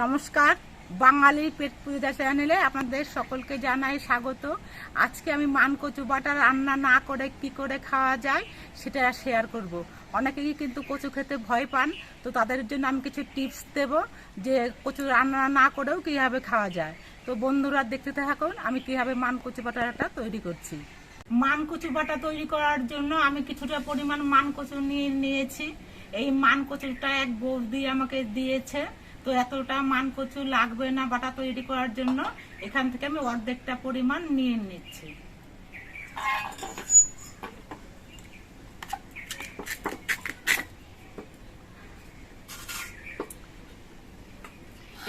নমস্কার, বাঙালির পেট পূজা চ্যানেলে আপনাদের সকলকে জানাই স্বাগত। আজকে আমি মানকচু বাটা রান্না না করে কি করে খাওয়া যায় সেটা শেয়ার করব। অনেকেই কিন্তু কচু খেতে ভয় পান, তো তাদের জন্য আমি কিছু টিপস দেব যে কচু রান্না না করেও কীভাবে খাওয়া যায়। তো বন্ধুরা দেখতে থাকুন, আমি কীভাবে মানকচু বাটাটা তৈরি করছি। মানকচু বাটা তৈরি করার জন্য আমি কিছুটা পরিমাণ মানকচু নিয়ে নিয়েছি। এই মানকচুটা এক বৌদি আমাকে দিয়েছে। তো এতটা মানকচু লাগবে না বাটা তৈরি করার জন্য। এখান থেকে আমি অর্ধেকটা পরিমাণ নিয়ে নিচ্ছি।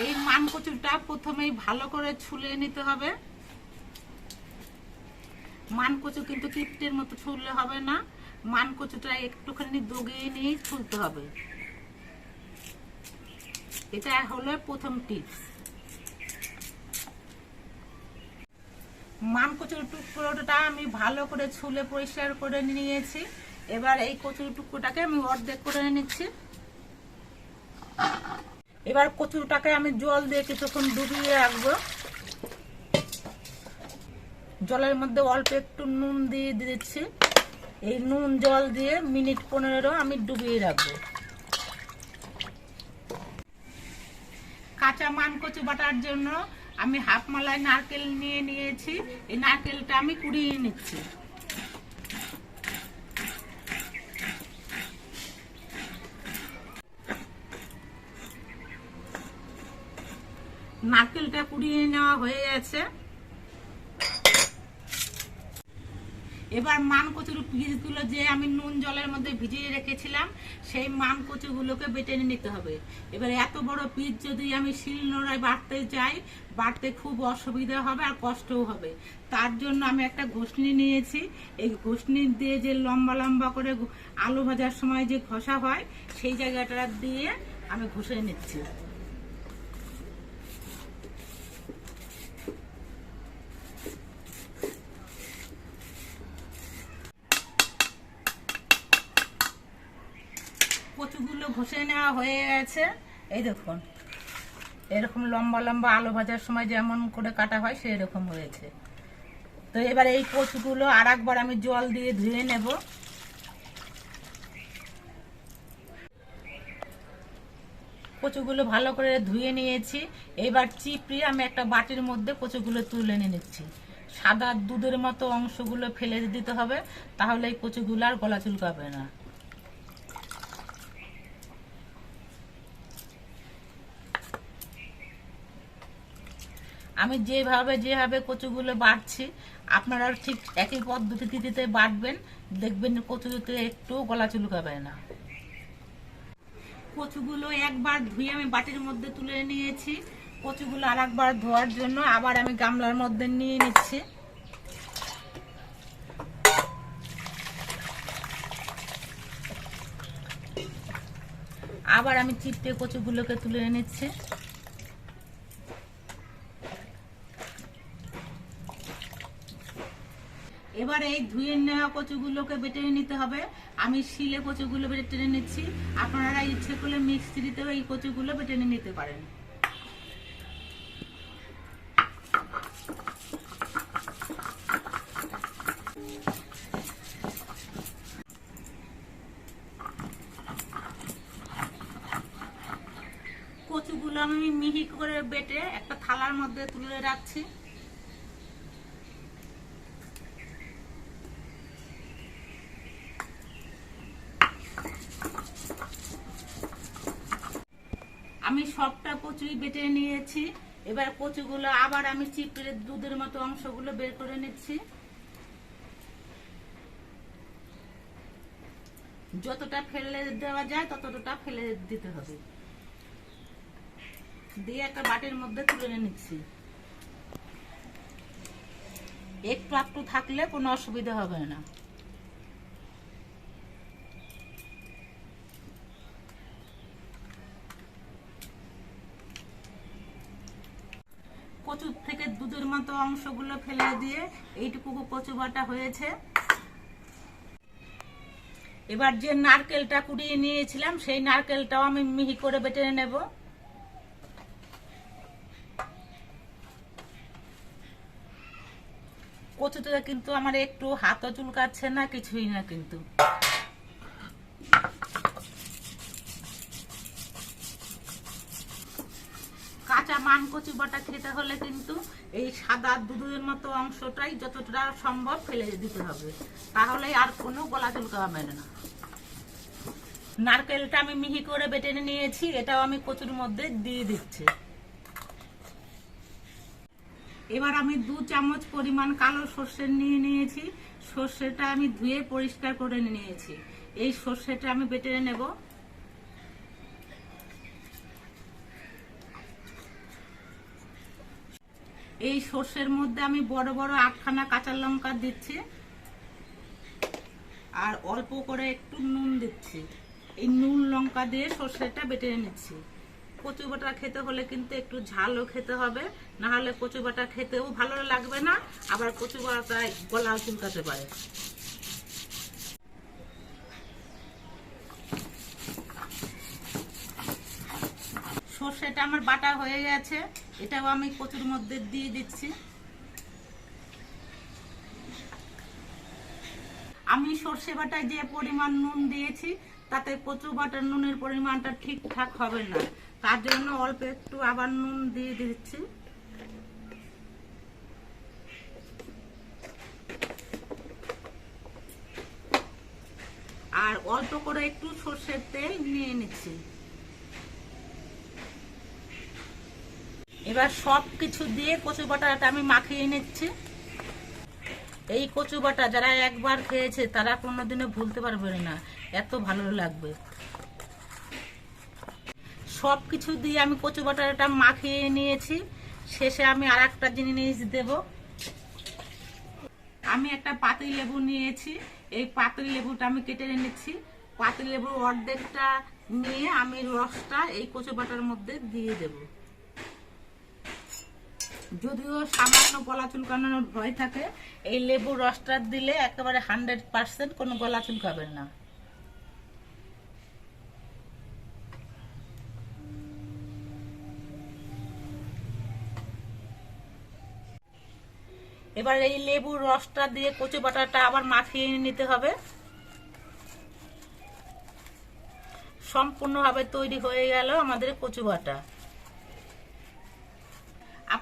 এই মানকচুটা প্রথমেই ভালো করে ছুলে নিতে হবে। মানকচু কিন্তু কিপ্টের মতো ছুললে হবে না। মানকচুটা একটুখানি দগিয়ে নিয়ে ছুলতে হবে। এটা হলো প্রথম টিপস মান কচুর টুকরোটা আমি ভালো করে ছুলে পরিষ্কার করে নিয়েছি। এবার এই কচুর টুকরোটাকে আমি অর্ধেক করে নিচ্ছি। এবার কচুটাকে আমি জল দিয়ে কিছুক্ষণ ডুবিয়ে রাখব। জলের মধ্যে অল্প একটু নুন দিয়ে দিচ্ছি। এই নুন জল দিয়ে মিনিট পনেরো আমি ডুবিয়ে রাখব। কাঁচা মান কচু বাটার জন্য আমি হাফ মালাই নারকেল নিয়ে নিয়েছি। এই নারকেলটা আমি কুড়িয়ে নিচ্ছি। নারকেলটা কুড়িয়ে নেওয়া হয়ে গেছে। এবার মান কচুর পিসগুলো যে আমি নুন জলের মধ্যে ভিজিয়ে রেখেছিলাম, সেই মান কচুগুলোকে বেটে নিতে হবে। এবার এত বড় পিস যদি আমি শিল নোড়ায় বাড়তে যাই বাড়তে খুব অসুবিধা হবে আর কষ্টও হবে। তার জন্য আমি একটা ঘষনি নিয়েছি। এই ঘষনি দিয়ে যে লম্বা লম্বা করে আলু ভাজার সময় যে ঘষা হয়, সেই জায়গাটা দিয়ে আমি ঘষে নিচ্ছি কচুগুলো ঘষে নেওয়া হয়ে গেছে। এই দেখুন, এরকম লম্বা লম্বা আলু ভাজার সময় যেমন করে কাটা হয় সেই রকম হয়েছে। তো এবার এই কচুগুলো আর একবার আমি জল দিয়ে ধুয়ে নেব। কচুগুলো ভালো করে ধুয়ে নিয়েছি। এবার চিপড়ি আমি একটা বাটির মধ্যে কচুগুলো তুলে নিচ্ছি। সাদা দুধের মতো অংশগুলো ফেলে দিতে হবে, তাহলে এই কচুগুলো আর গলা চুলকাবে না। আমি যেভাবে যেভাবে কচুগুলো বাড়ছি, আপনারা ঠিক একই পদ্ধতিতে বাটবেন দেখবেন কচুতে একটু গলা চুলকাবে না। কচুগুলো একবার ধুয়ে আমি বাটির মধ্যে তুলে নিয়েছি। কচুগুলো আর একবার ধোয়ার জন্য আবার আমি গামলার মধ্যে নিয়ে নিচ্ছি। আবার আমি চিপটে কচুগুলোকে তুলে নিচ্ছি। এবার এই ধুয়ে নেওয়া কচুগুলোকে বেটে নিতে হবে। আমি শিলে কচুগুলো বেটে নিচ্ছি। আপনারা ইচ্ছে করলে মিক্সিতেও এই কচুগুলো বেটে নিতে পারেন। কচুগুলো আমি মিহি করে বেটে একটা থালার মধ্যে তুলে রাখছি। আমি সবটা কচুই বেটে নিয়েছি। এবার কচুগুলো আবার আমি চিপড়ে দুধের মতো অংশগুলো বের করে নিচ্ছি। যতটা ফেলে দেওয়া যায় ততটা ফেলে দিতে হবে। দিয়ে একটা বাটির মধ্যে তুলে নিচ্ছি। একটু একটু থাকলে কোনো অসুবিধা হবে না। থেকে দুধের মতো অংশগুলো ফেলে দিয়ে এইটুকু কচু বাটা হয়েছে। এবার যে নারকেলটা কুড়িয়ে নিয়েছিলাম, সেই নারকেলটাও আমি মিহি করে বেটে নেব। কচুটা কিন্তু আমার একটু হাতও চুলকাচ্ছে না, কিছুই না কিন্তু। কাঁচা মান কচু বাটা খেতে হলে কিন্তু এই সাদা দুধের মতো অংশটাই যতটা সম্ভব ফেলে দিতে হবে। তাহলে আর কোনো গলা চুলকাবে না। নারকেলটা আমি মিহি করে বেটে নিয়েছি, এটাও আমি কচুর মধ্যে দিয়ে দিচ্ছি। এবার আমি দু চামচ পরিমাণ কালো সর্ষে নিয়ে নিয়েছি। সর্ষেটা আমি ধুয়ে পরিষ্কার করে নিয়েছি। এই সর্ষেটা আমি বেটে নেব। এই সর্ষের মধ্যে আমি বড় বড় আটখানা কাঁচা লঙ্কা দিচ্ছি। আর অল্প করে একটু নুন দিচ্ছি। এই নুন লঙ্কা দিয়ে সর্ষেটা বেটে নিচ্ছি। কচু বাটা খেতে হলে কিন্তু একটু ঝালও খেতে হবে। না হলে কচু বাটা খেতেও ভালো লাগবে না। আবার কচু বাটায় গলাও চুলকাতে পারে। সর্ষেটা আমার বাটা হয়ে গেছে। এটাও আমি কচুর মধ্যে দিয়ে দিচ্ছি। আমি সর্ষে বাটায় যে পরিমাণ নুন দিয়েছি, তাতে কচু বাটার নুনের পরিমাণটা ঠিকঠাক হবে না। তার জন্য অল্প একটু আবার নুন দিয়ে দিচ্ছি। আর অল্প করে একটু সর্ষের তেল নিয়ে নিচ্ছি। এবার সব কিছু দিয়ে কচু বাটাটা আমি মাখিয়ে নিচ্ছি এই কচু বাটা যারা একবার খেয়েছে, তারা কোনোদিনও ভুলতে পারবে না। এত ভালো লাগবে। সব কিছু দিয়ে আমি কচু বাটাটা মাখিয়ে নিয়েছি। শেষে আমি আর একটা জিনিস দেব। আমি একটা পাতি লেবু নিয়েছি। এই পাতি লেবুটা আমি কেটে নিচ্ছি পাতি লেবুর অর্ধেকটা নিয়ে আমি রসটা এই কচু বাটার মধ্যে দিয়ে দেবো। যদিও সামান্য গলা চুলকানোর ভয় থাকে, এই লেবুর রসটা দিলে একেবারে হান্ড্রেড পার্সেন্ট কোনো গলা চুলকাবে না। এবার এই লেবুর রসটা দিয়ে কচু বাটাটা আবার মাখিয়ে নিতে হবে। সম্পূর্ণভাবে তৈরি হয়ে গেল আমাদের কচু বাটা।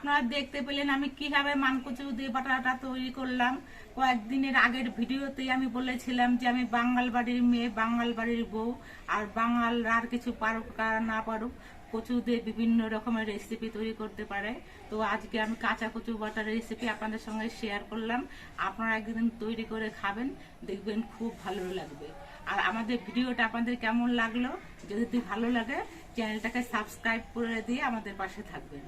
আপনারা দেখতে পেলেন আমি কীভাবে মানকচু দিয়ে বাটাটা তৈরি করলাম। কয়েকদিনের আগের ভিডিওতেই আমি বলেছিলাম যে আমি বাঙাল বাড়ির মেয়ে, বাঙাল বাড়ির বউ, আর বাঙাল আর কিছু পারুক না পারুক কচু দিয়ে বিভিন্ন রকমের রেসিপি তৈরি করতে পারে। তো আজকে আমি কাঁচা কচু বাটার রেসিপি আপনাদের সঙ্গে শেয়ার করলাম। আপনারা একদিন তৈরি করে খাবেন, দেখবেন খুব ভালো লাগবে। আর আমাদের ভিডিওটা আপনাদের কেমন লাগল, যদি ভালো লাগে, চ্যানেলটাকে সাবস্ক্রাইব করে দিয়ে আমাদের পাশে থাকবেন।